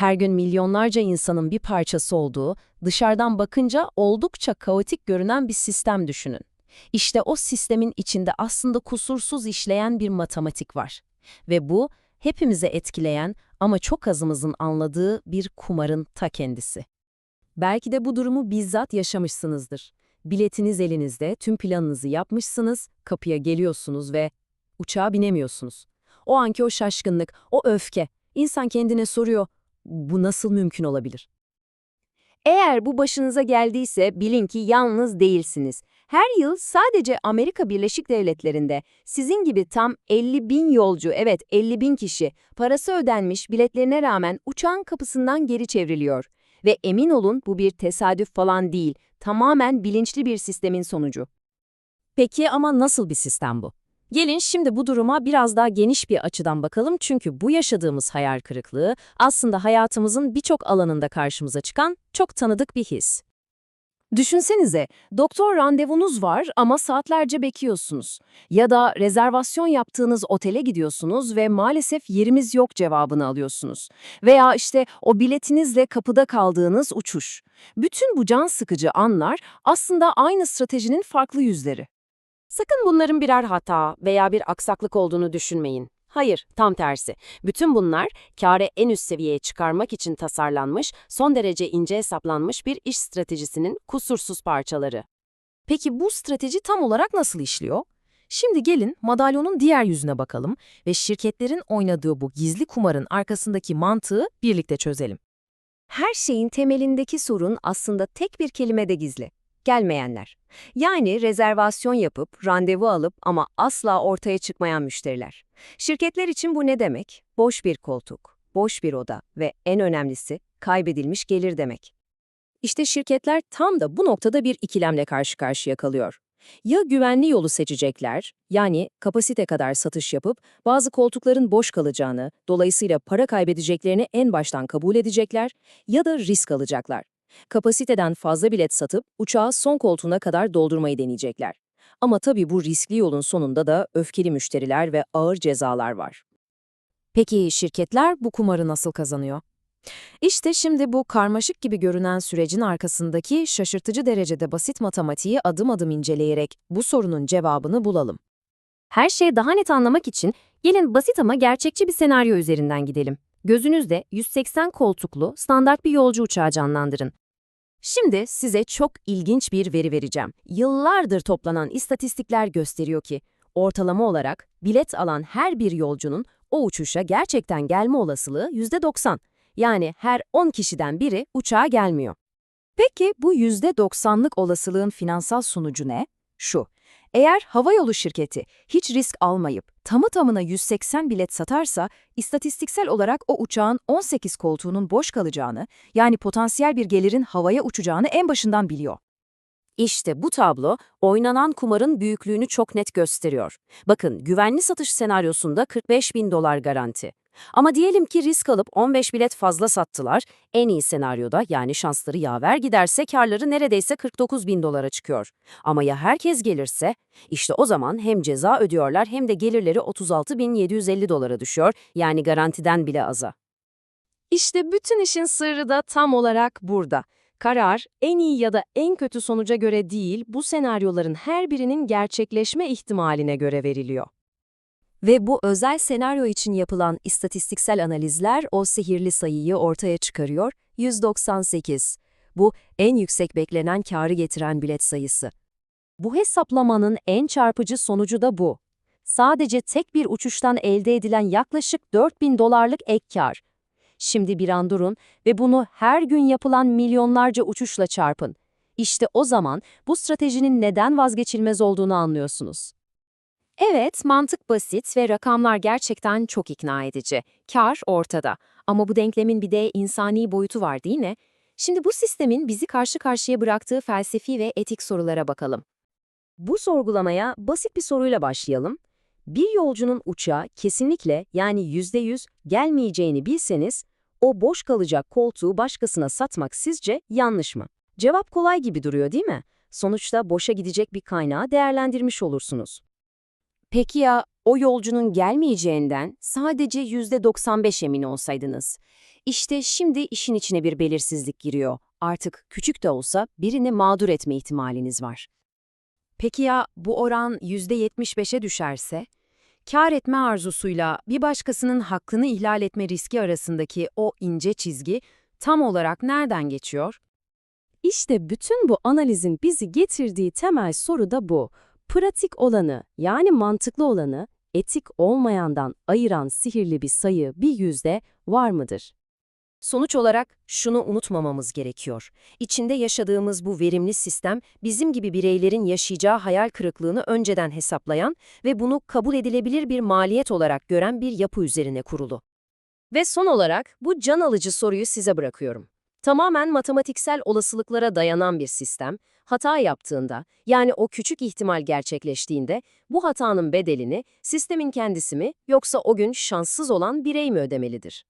her gün milyonlarca insanın bir parçası olduğu, dışarıdan bakınca oldukça kaotik görünen bir sistem düşünün. İşte o sistemin içinde aslında kusursuz işleyen bir matematik var. Ve bu, hepimize etkileyen ama çok azımızın anladığı bir kumarın ta kendisi. Belki de bu durumu bizzat yaşamışsınızdır. Biletiniz elinizde, tüm planınızı yapmışsınız, kapıya geliyorsunuz ve uçağa binemiyorsunuz. O anki o şaşkınlık, o öfke, insan kendine soruyor, bu nasıl mümkün olabilir? Eğer bu başınıza geldiyse bilin ki yalnız değilsiniz. Her yıl sadece Amerika Birleşik Devletleri'nde sizin gibi tam 50 bin yolcu, evet 50 bin kişi parası ödenmiş biletlerine rağmen uçağın kapısından geri çevriliyor. Ve emin olun bu bir tesadüf falan değil, tamamen bilinçli bir sistemin sonucu. Peki ama nasıl bir sistem bu? Gelin şimdi bu duruma biraz daha geniş bir açıdan bakalım çünkü bu yaşadığımız hayal kırıklığı aslında hayatımızın birçok alanında karşımıza çıkan çok tanıdık bir his. Düşünsenize, doktor randevunuz var ama saatlerce bekliyorsunuz. Ya da rezervasyon yaptığınız otele gidiyorsunuz ve maalesef yerimiz yok cevabını alıyorsunuz. Veya işte o biletinizle kapıda kaldığınız uçuş. Bütün bu can sıkıcı anlar aslında aynı stratejinin farklı yüzleri. Sakın bunların birer hata veya bir aksaklık olduğunu düşünmeyin. Hayır, tam tersi. Bütün bunlar kârı en üst seviyeye çıkarmak için tasarlanmış, son derece ince hesaplanmış bir iş stratejisinin kusursuz parçaları. Peki bu strateji tam olarak nasıl işliyor? Şimdi gelin madalyonun diğer yüzüne bakalım ve şirketlerin oynadığı bu gizli kumarın arkasındaki mantığı birlikte çözelim. Her şeyin temelindeki sorun aslında tek bir kelimede gizli. Gelmeyenler. Yani rezervasyon yapıp, randevu alıp ama asla ortaya çıkmayan müşteriler. Şirketler için bu ne demek? Boş bir koltuk, boş bir oda ve en önemlisi kaybedilmiş gelir demek. İşte şirketler tam da bu noktada bir ikilemle karşı karşıya kalıyor. Ya güvenli yolu seçecekler, yani kapasite kadar satış yapıp bazı koltukların boş kalacağını, dolayısıyla para kaybedeceklerini en baştan kabul edecekler ya da risk alacaklar. Kapasiteden fazla bilet satıp uçağı son koltuğuna kadar doldurmayı deneyecekler. Ama tabii bu riskli yolun sonunda da öfkeli müşteriler ve ağır cezalar var. Peki şirketler bu kumarı nasıl kazanıyor? İşte şimdi bu karmaşık gibi görünen sürecin arkasındaki şaşırtıcı derecede basit matematiği adım adım inceleyerek bu sorunun cevabını bulalım. Her şeyi daha net anlamak için gelin basit ama gerçekçi bir senaryo üzerinden gidelim. Gözünüzde 180 koltuklu standart bir yolcu uçağı canlandırın. Şimdi size çok ilginç bir veri vereceğim. Yıllardır toplanan istatistikler gösteriyor ki, ortalama olarak bilet alan her bir yolcunun o uçuşa gerçekten gelme olasılığı %90. Yani her 10 kişiden biri uçağa gelmiyor. Peki bu %90'lık olasılığın finansal sonucu ne? Şu, eğer havayolu şirketi hiç risk almayıp tamı tamına 180 bilet satarsa, istatistiksel olarak o uçağın 18 koltuğunun boş kalacağını, yani potansiyel bir gelirin havaya uçacağını en başından biliyor. İşte bu tablo, oynanan kumarın büyüklüğünü çok net gösteriyor. Bakın, güvenli satış senaryosunda 45 bin dolar garanti. Ama diyelim ki risk alıp 15 bilet fazla sattılar, en iyi senaryoda yani şansları yaver giderse karları neredeyse 49 bin dolara çıkıyor. Ama ya herkes gelirse, işte o zaman hem ceza ödüyorlar hem de gelirleri 36.750 dolara düşüyor, yani garantiden bile aza. İşte bütün işin sırrı da tam olarak burada. Karar, en iyi ya da en kötü sonuca göre değil, bu senaryoların her birinin gerçekleşme ihtimaline göre veriliyor. Ve bu özel senaryo için yapılan istatistiksel analizler o sihirli sayıyı ortaya çıkarıyor, 198. Bu en yüksek beklenen karı getiren bilet sayısı. Bu hesaplamanın en çarpıcı sonucu da bu. Sadece tek bir uçuştan elde edilen yaklaşık 4000 dolarlık ek kar. Şimdi bir an durun ve bunu her gün yapılan milyonlarca uçuşla çarpın. İşte o zaman bu stratejinin neden vazgeçilmez olduğunu anlıyorsunuz. Evet, mantık basit ve rakamlar gerçekten çok ikna edici. Kar ortada. Ama bu denklemin bir de insani boyutu var değil mi? Şimdi bu sistemin bizi karşı karşıya bıraktığı felsefi ve etik sorulara bakalım. Bu sorgulamaya basit bir soruyla başlayalım. Bir yolcunun uçağa kesinlikle yani %100 gelmeyeceğini bilseniz, o boş kalacak koltuğu başkasına satmak sizce yanlış mı? Cevap kolay gibi duruyor değil mi? Sonuçta boşa gidecek bir kaynağı değerlendirmiş olursunuz. Peki ya o yolcunun gelmeyeceğinden sadece %95 emin olsaydınız? İşte şimdi işin içine bir belirsizlik giriyor. Artık küçük de olsa birini mağdur etme ihtimaliniz var. Peki ya bu oran %75'e düşerse? Kar etme arzusuyla bir başkasının hakkını ihlal etme riski arasındaki o ince çizgi tam olarak nereden geçiyor? İşte bütün bu analizin bizi getirdiği temel soru da bu. Pratik olanı, yani mantıklı olanı, etik olmayandan ayıran sihirli bir sayı, bir yüzde var mıdır? Sonuç olarak şunu unutmamamız gerekiyor. İçinde yaşadığımız bu verimli sistem bizim gibi bireylerin yaşayacağı hayal kırıklığını önceden hesaplayan ve bunu kabul edilebilir bir maliyet olarak gören bir yapı üzerine kurulu. Ve son olarak bu can alıcı soruyu size bırakıyorum. Tamamen matematiksel olasılıklara dayanan bir sistem, hata yaptığında, yani o küçük ihtimal gerçekleştiğinde, bu hatanın bedelini sistemin kendisi mi yoksa o gün şanssız olan birey mi ödemelidir?